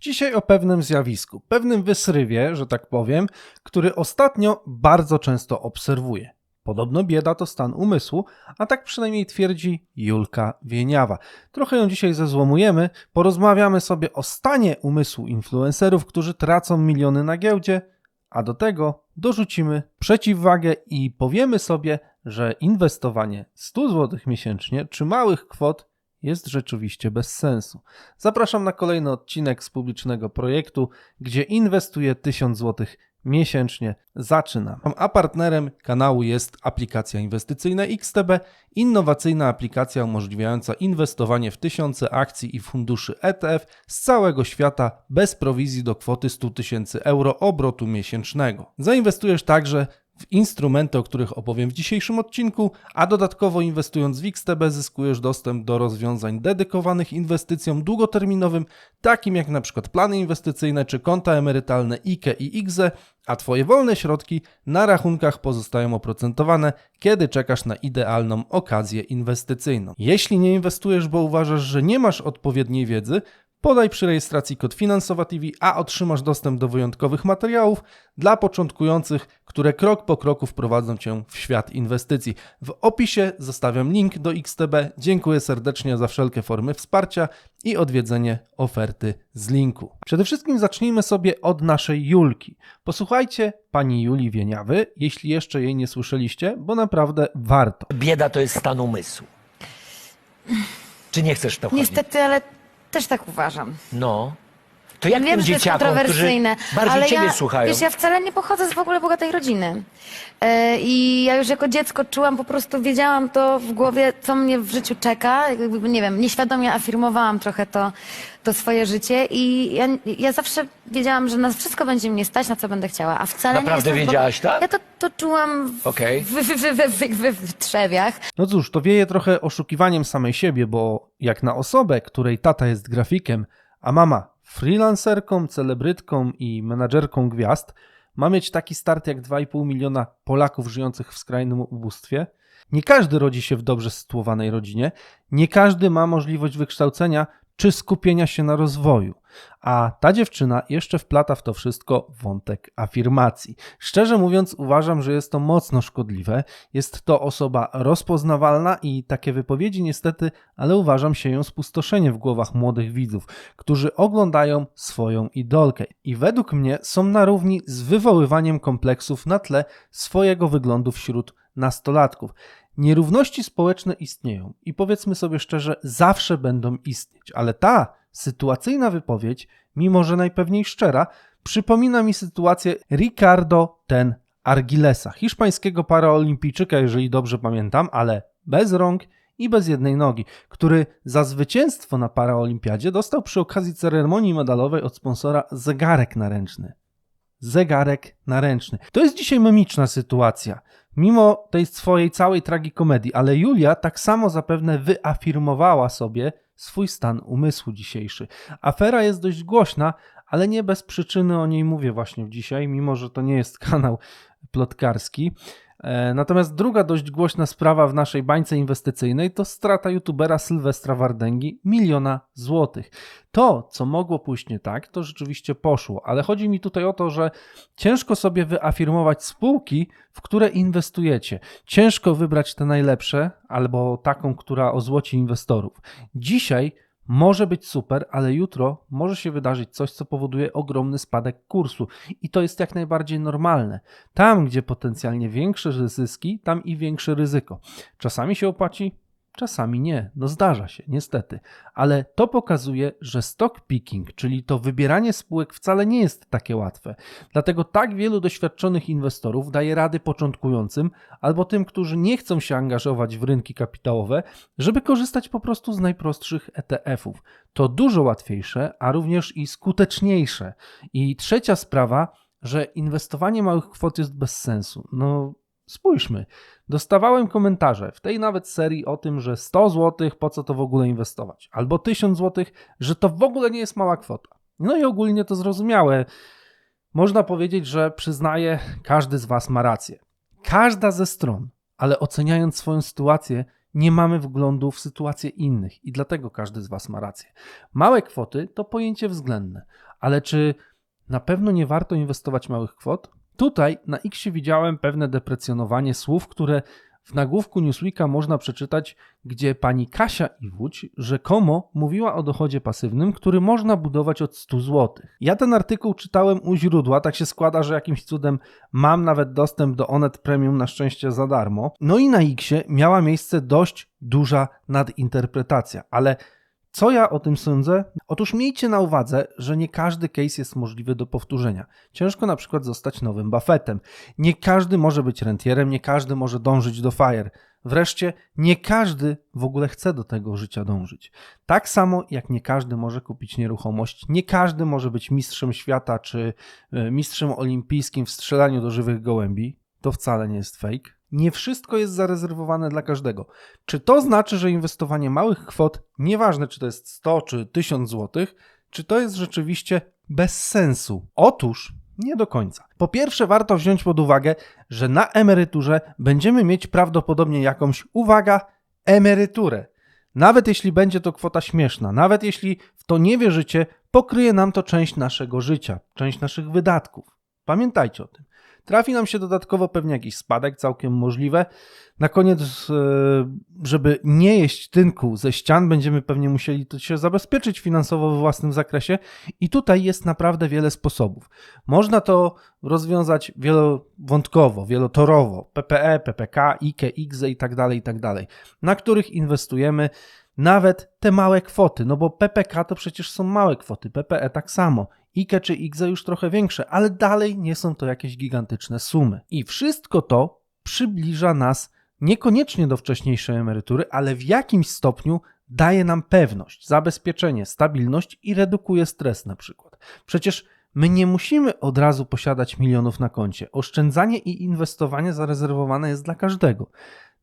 Dzisiaj o pewnym zjawisku, pewnym wysrywie, że tak powiem, który ostatnio bardzo często obserwuję. Podobno bieda to stan umysłu, a tak przynajmniej twierdzi Julka Wieniawa. Trochę ją dzisiaj zezłomujemy, porozmawiamy sobie o stanie umysłu influencerów, którzy tracą miliony na giełdzie, a do tego dorzucimy przeciwwagę i powiemy sobie, że inwestowanie 100 zł miesięcznie czy małych kwot jest rzeczywiście bez sensu. Zapraszam na kolejny odcinek z publicznego projektu, gdzie inwestuję 1000 zł miesięcznie. Zaczynam. A partnerem kanału jest aplikacja inwestycyjna XTB, innowacyjna aplikacja umożliwiająca inwestowanie w tysiące akcji i funduszy ETF z całego świata bez prowizji do kwoty 100 tysięcy euro obrotu miesięcznego. Zainwestujesz także w instrumenty, o których opowiem w dzisiejszym odcinku, a dodatkowo inwestując w XTB zyskujesz dostęp do rozwiązań dedykowanych inwestycjom długoterminowym, takim jak na przykład plany inwestycyjne czy konta emerytalne IKE i IGZE, a Twoje wolne środki na rachunkach pozostają oprocentowane, kiedy czekasz na idealną okazję inwestycyjną. Jeśli nie inwestujesz, bo uważasz, że nie masz odpowiedniej wiedzy, Podaj przy rejestracji kod Finansowa TV, a otrzymasz dostęp do wyjątkowych materiałów dla początkujących, które krok po kroku wprowadzą Cię w świat inwestycji. W opisie zostawiam link do XTB. Dziękuję serdecznie za wszelkie formy wsparcia i odwiedzenie oferty z linku. Przede wszystkim zacznijmy sobie od naszej Julki. Posłuchajcie pani Julii Wieniawy, jeśli jeszcze jej nie słyszeliście, bo naprawdę warto. Bieda to jest stan umysłu. Czy nie chcesz to chodzić? Niestety, ale też tak uważam. No. To jak Wiem, tym że to jest dzieciakom, którzy kontrowersyjne, bardziej ale ciebie ja, słuchają? Wiesz, ja wcale nie pochodzę z w ogóle bogatej rodziny. E, I ja już jako dziecko czułam, po prostu wiedziałam to w głowie, co mnie w życiu czeka. Jakby, nie wiem, nieświadomie afirmowałam trochę to, to swoje życie i ja, ja zawsze wiedziałam, że na wszystko będzie mnie stać, na co będę chciała, a wcale Naprawdę nie jestem... wiedziałaś, tak? Ja to, to czułam w, Okej. w, w, w, w, w, w trzewiach. No cóż, to wieje trochę oszukiwaniem samej siebie, bo jak na osobę, której tata jest grafikiem, a mama freelancerką, celebrytką i menadżerką gwiazd, ma mieć taki start jak 2,5 miliona Polaków żyjących w skrajnym ubóstwie. Nie każdy rodzi się w dobrze sytuowanej rodzinie, nie każdy ma możliwość wykształcenia czy skupienia się na rozwoju. A ta dziewczyna jeszcze wplata w to wszystko wątek afirmacji. Szczerze mówiąc, uważam, że jest to mocno szkodliwe. Jest to osoba rozpoznawalna i takie wypowiedzi niestety, ale uważam się ją spustoszenie w głowach młodych widzów, którzy oglądają swoją idolkę i według mnie są na równi z wywoływaniem kompleksów na tle swojego wyglądu wśród nastolatków. Nierówności społeczne istnieją i powiedzmy sobie szczerze, zawsze będą istnieć, ale ta sytuacyjna wypowiedź, mimo że najpewniej szczera, przypomina mi sytuację Ricardo ten Argilesa, hiszpańskiego paraolimpijczyka, jeżeli dobrze pamiętam, ale bez rąk i bez jednej nogi, który za zwycięstwo na paraolimpiadzie dostał przy okazji ceremonii medalowej od sponsora zegarek naręczny. Zegarek naręczny. To jest dzisiaj memiczna sytuacja. Mimo tej swojej całej tragikomedii, ale Julia tak samo zapewne wyafirmowała sobie swój stan umysłu dzisiejszy. Afera jest dość głośna, ale nie bez przyczyny o niej mówię właśnie dzisiaj, mimo że to nie jest kanał plotkarski. E, Natomiast druga dość głośna sprawa w naszej bańce inwestycyjnej to strata youtubera Sylwestra Wardęgi miliona złotych. To, co mogło pójść nie tak, to rzeczywiście poszło, ale chodzi mi tutaj o to, że ciężko sobie wyafirmować spółki, w które inwestujecie. Ciężko wybrać te najlepsze albo taką, która ozłoci inwestorów. Dzisiaj może być super, ale jutro może się wydarzyć coś, co powoduje ogromny spadek kursu. I to jest jak najbardziej normalne. Tam, gdzie potencjalnie większe zyski, tam i większe ryzyko. Czasami się opłaci, czasami nie. No zdarza się, niestety. Ale to pokazuje, że stock picking, czyli to wybieranie spółek wcale nie jest takie łatwe. Dlatego tak wielu doświadczonych inwestorów daje rady początkującym albo tym, którzy nie chcą się angażować w rynki kapitałowe, żeby korzystać po prostu z najprostszych ETF-ów. To dużo łatwiejsze, a również i skuteczniejsze. I trzecia sprawa, że inwestowanie małych kwot jest bez sensu. No, spójrzmy. Dostawałem komentarze w tej nawet serii o tym, że 100 zł, po co to w ogóle inwestować? Albo 1000 zł, że to w ogóle nie jest mała kwota. No i ogólnie to zrozumiałe. Można powiedzieć, że przyznaję, każdy z Was ma rację. Każda ze stron, ale oceniając swoją sytuację, nie mamy wglądu w sytuację innych i dlatego każdy z Was ma rację. Małe kwoty to pojęcie względne, Ale czy na pewno nie warto inwestować małych kwot? Tutaj na X widziałem pewne deprecjonowanie słów, które w nagłówku Newsweeka można przeczytać, gdzie pani Kasia Iwódź rzekomo mówiła o dochodzie pasywnym, który można budować od 100 zł. Ja ten artykuł czytałem u źródła, tak się składa, że jakimś cudem mam nawet dostęp do Onet Premium na szczęście za darmo. No i na Xie miała miejsce dość duża nadinterpretacja, ale co ja o tym sądzę? Otóż miejcie na uwadze, że nie każdy case jest możliwy do powtórzenia. Ciężko na przykład zostać nowym Buffettem. Nie każdy może być rentierem, nie każdy może dążyć do FIRE. Wreszcie, nie każdy w ogóle chce do tego życia dążyć. Tak samo jak nie każdy może kupić nieruchomość, nie każdy może być mistrzem świata czy e, mistrzem olimpijskim w strzelaniu do żywych gołębi. To wcale nie jest fake. Nie wszystko jest zarezerwowane dla każdego. Czy to znaczy, że inwestowanie małych kwot, nieważne czy to jest 100 czy 1000 zł, czy to jest rzeczywiście bez sensu? Otóż nie do końca. Po pierwsze, warto wziąć pod uwagę, że na emeryturze będziemy mieć prawdopodobnie jakąś, uwaga, emeryturę. Nawet jeśli będzie to kwota śmieszna, nawet jeśli w to nie wierzycie, pokryje nam to część naszego życia, część naszych wydatków. Pamiętajcie o tym. Trafi nam się dodatkowo pewnie jakiś spadek, całkiem możliwe. Na koniec, e, żeby nie jeść tynku ze ścian, będziemy pewnie musieli to się zabezpieczyć finansowo we własnym zakresie i tutaj jest naprawdę wiele sposobów. Można to rozwiązać wielowątkowo, wielotorowo, PPE, PPK, IKE, IGZE i tak dalej, i tak dalej, na których inwestujemy nawet te małe kwoty, no bo PPK to przecież są małe kwoty, PPE tak samo. IKE czy IGZE już trochę większe, ale dalej nie są to jakieś gigantyczne sumy. I wszystko to przybliża nas niekoniecznie do wcześniejszej emerytury, ale w jakimś stopniu daje nam pewność, zabezpieczenie, stabilność i redukuje stres na przykład. Przecież my nie musimy od razu posiadać milionów na koncie. Oszczędzanie i inwestowanie zarezerwowane jest dla każdego.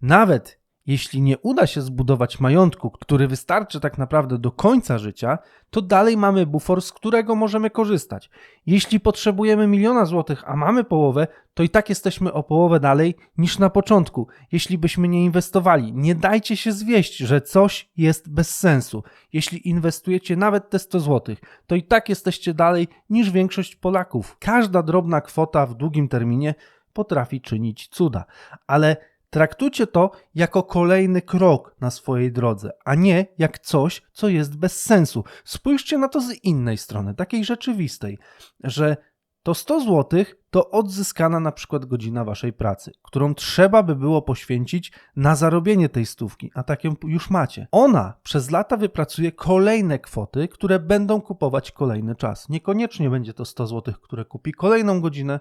Nawet jeśli nie uda się zbudować majątku, który wystarczy tak naprawdę do końca życia, to dalej mamy bufor, z którego możemy korzystać. Jeśli potrzebujemy miliona złotych, a mamy połowę, to i tak jesteśmy o połowę dalej niż na początku. Jeśli byśmy nie inwestowali, nie dajcie się zwieść, że coś jest bez sensu. Jeśli inwestujecie nawet te 100 złotych, to i tak jesteście dalej niż większość Polaków. Każda drobna kwota w długim terminie potrafi czynić cuda, ale Traktujcie to jako kolejny krok na swojej drodze, a nie jak coś, co jest bez sensu. Spójrzcie na to z innej strony, takiej rzeczywistej, że to 100 zł to odzyskana na przykład godzina waszej pracy, którą trzeba by było poświęcić na zarobienie tej stówki, a tak ją już macie. Ona przez lata wypracuje kolejne kwoty, które będą kupować kolejny czas. Niekoniecznie będzie to 100 zł, które kupi kolejną godzinę,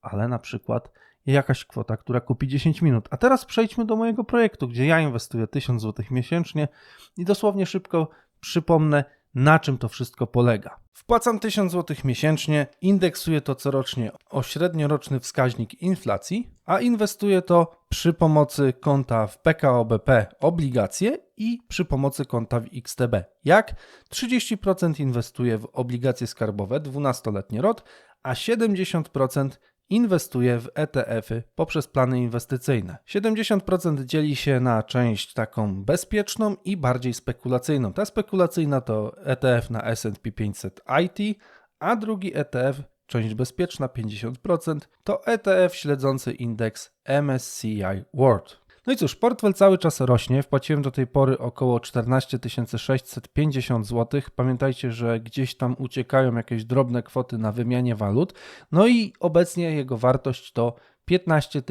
ale na przykład jakaś kwota, która kupi 10 minut. A teraz przejdźmy do mojego projektu, gdzie ja inwestuję 1000 zł miesięcznie i dosłownie szybko przypomnę, na czym to wszystko polega. Wpłacam 1000 zł miesięcznie, indeksuję to corocznie o średnioroczny wskaźnik inflacji, a inwestuję to przy pomocy konta w PKO BP obligacje i przy pomocy konta w XTB. Jak? 30% inwestuję w obligacje skarbowe 12-letni ROT, a 70% inwestuje w ETF-y poprzez plany inwestycyjne. 70% dzieli się na część taką bezpieczną i bardziej spekulacyjną. Ta spekulacyjna to ETF na S&P 500 IT, a drugi ETF, część bezpieczna 50%, to ETF śledzący indeks MSCI World. No i cóż, portfel cały czas rośnie. Wpłaciłem do tej pory około 14 650 zł. Pamiętajcie, że gdzieś tam uciekają jakieś drobne kwoty na wymianie walut. No i obecnie jego wartość to 15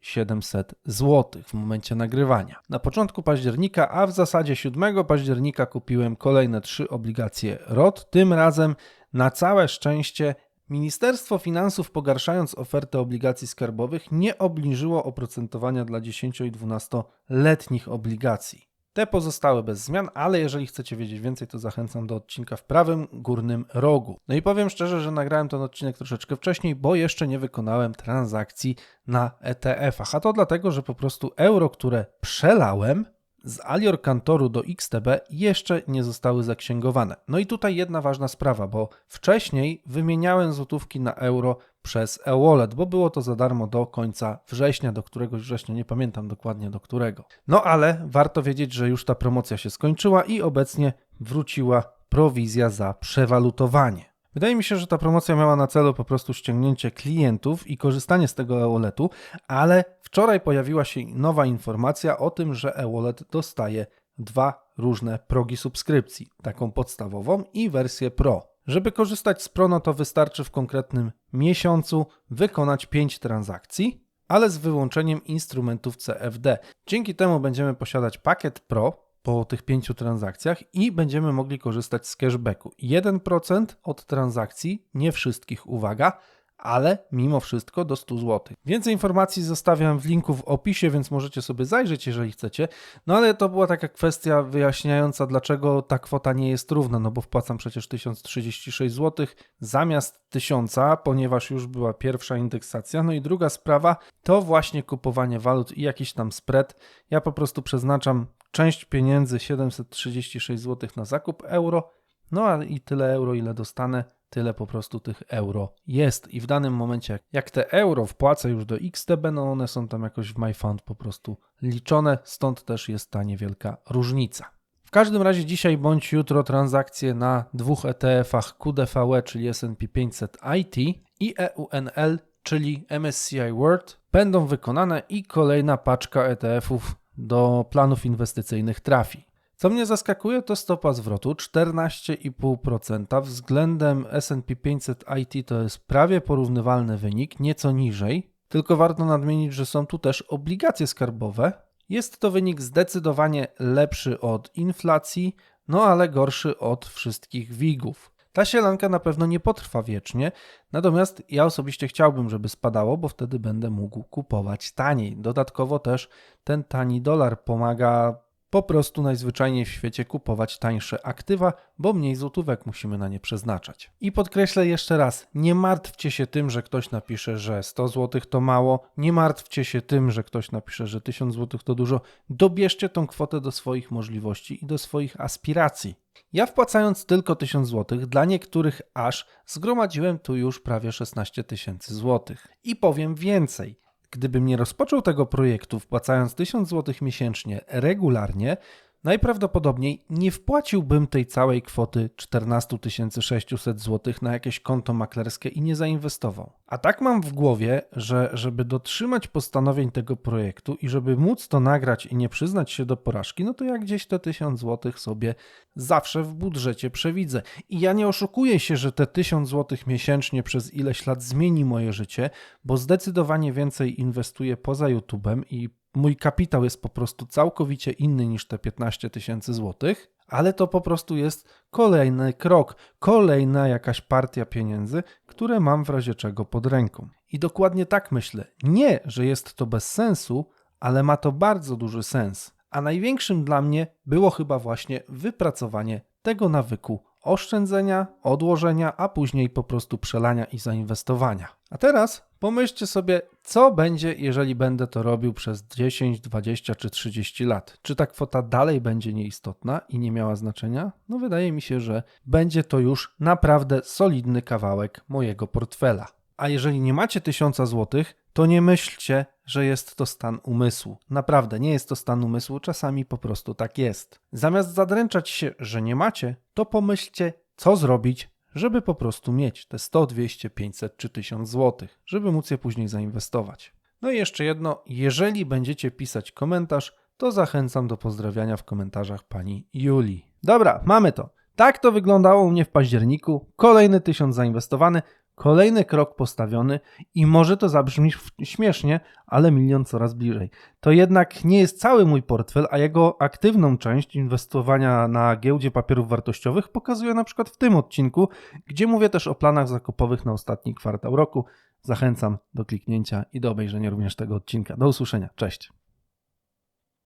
700 zł w momencie nagrywania. Na początku października, a w zasadzie 7 października kupiłem kolejne trzy obligacje ROT. Tym razem na całe szczęście Ministerstwo Finansów, pogarszając ofertę obligacji skarbowych, nie obniżyło oprocentowania dla 10 i 12-letnich obligacji. Te pozostały bez zmian, ale jeżeli chcecie wiedzieć więcej, to zachęcam do odcinka w prawym górnym rogu. No i powiem szczerze, że nagrałem ten odcinek troszeczkę wcześniej, bo jeszcze nie wykonałem transakcji na ETF-ach. A to dlatego, że po prostu euro, które przelałem, z Alior Kantoru do XTB jeszcze nie zostały zaksięgowane. No i tutaj jedna ważna sprawa, bo wcześniej wymieniałem złotówki na euro przez e-wallet, bo było to za darmo do końca września, do któregoś września, nie pamiętam dokładnie do którego. No ale warto wiedzieć, że już ta promocja się skończyła i obecnie wróciła prowizja za przewalutowanie. Wydaje mi się, że ta promocja miała na celu po prostu ściągnięcie klientów i korzystanie z tego e-walletu, ale wczoraj pojawiła się nowa informacja o tym, że e-wallet dostaje dwa różne progi subskrypcji, taką podstawową i wersję Pro. Żeby korzystać z Pro, no to wystarczy w konkretnym miesiącu wykonać 5 transakcji, ale z wyłączeniem instrumentów CFD. Dzięki temu będziemy posiadać pakiet Pro po tych pięciu transakcjach i będziemy mogli korzystać z cashbacku. 1% od transakcji, nie wszystkich, uwaga, ale mimo wszystko do 100 zł. Więcej informacji zostawiam w linku w opisie, więc możecie sobie zajrzeć, jeżeli chcecie. No ale to była taka kwestia wyjaśniająca, dlaczego ta kwota nie jest równa, no bo wpłacam przecież 1036 zł zamiast 1000, ponieważ już była pierwsza indeksacja. No i druga sprawa to właśnie kupowanie walut i jakiś tam spread. Ja po prostu przeznaczam część pieniędzy 736 zł na zakup euro, no a i tyle euro, ile dostanę, tyle po prostu tych euro jest. I w danym momencie, jak- te euro wpłacę już do XTB, no one są tam jakoś w MyFund po prostu liczone, stąd też jest ta niewielka różnica. W każdym razie dzisiaj bądź jutro transakcje na dwóch ETF-ach QDVE, czyli S&P 500 IT i EUNL, czyli MSCI World, będą wykonane i kolejna paczka ETF-ów do planów inwestycyjnych trafi. Co mnie zaskakuje, to stopa zwrotu 14,5%. Względem SP 500 IT to jest prawie porównywalny wynik, nieco niżej. Tylko warto nadmienić, że są tu też obligacje skarbowe. Jest to wynik zdecydowanie lepszy od inflacji, no ale gorszy od wszystkich WIG-ów. Ta sielanka na pewno nie potrwa wiecznie, natomiast ja osobiście chciałbym, żeby spadało, bo wtedy będę mógł kupować taniej. Dodatkowo też ten tani dolar pomaga po prostu najzwyczajniej w świecie kupować tańsze aktywa, bo mniej złotówek musimy na nie przeznaczać. I podkreślę jeszcze raz, nie martwcie się tym, że ktoś napisze, że 100 zł to mało, nie martwcie się tym, że ktoś napisze, że 1000 zł to dużo. Dobierzcie tą kwotę do swoich możliwości i do swoich aspiracji. Ja wpłacając tylko 1000 zł, dla niektórych aż zgromadziłem tu już prawie 16 tysięcy złotych. I powiem więcej. Gdybym nie rozpoczął tego projektu wpłacając 1000 zł miesięcznie regularnie, najprawdopodobniej nie wpłaciłbym tej całej kwoty 14 600 zł na jakieś konto maklerskie i nie zainwestował. A tak mam w głowie, że żeby dotrzymać postanowień tego projektu i żeby móc to nagrać i nie przyznać się do porażki, no to ja gdzieś te 1000 zł sobie zawsze w budżecie przewidzę. I ja nie oszukuję się, że te 1000 zł miesięcznie przez ileś lat zmieni moje życie, bo zdecydowanie więcej inwestuję poza YouTube'em i mój kapitał jest po prostu całkowicie inny niż te 15 tysięcy złotych, ale to po prostu jest kolejny krok, kolejna jakaś partia pieniędzy, które mam w razie czego pod ręką. I dokładnie tak myślę. Nie, że jest to bez sensu, ale ma to bardzo duży sens. A największym dla mnie było chyba właśnie wypracowanie tego nawyku oszczędzenia, odłożenia, a później po prostu przelania i zainwestowania. A teraz pomyślcie sobie, co będzie, jeżeli będę to robił przez 10, 20 czy 30 lat. Czy ta kwota dalej będzie nieistotna i nie miała znaczenia? No wydaje mi się, że będzie to już naprawdę solidny kawałek mojego portfela. A jeżeli nie macie 1000 zł, to nie myślcie, że jest to stan umysłu. Naprawdę, nie jest to stan umysłu, czasami po prostu tak jest. Zamiast zadręczać się, że nie macie, to pomyślcie, co zrobić, żeby po prostu mieć te 100, 200, 500 czy 1000 zł, żeby móc je później zainwestować. No i jeszcze jedno, jeżeli będziecie pisać komentarz, to zachęcam do pozdrawiania w komentarzach pani Julii. Dobra, mamy to. Tak to wyglądało u mnie w październiku. Kolejny tysiąc zainwestowany, kolejny krok postawiony i może to zabrzmi śmiesznie, ale milion coraz bliżej. To jednak nie jest cały mój portfel, a jego aktywną część inwestowania na giełdzie papierów wartościowych pokazuję na przykład w tym odcinku, gdzie mówię też o planach zakupowych na ostatni kwartał roku. Zachęcam do kliknięcia i do obejrzenia również tego odcinka. Do usłyszenia. Cześć.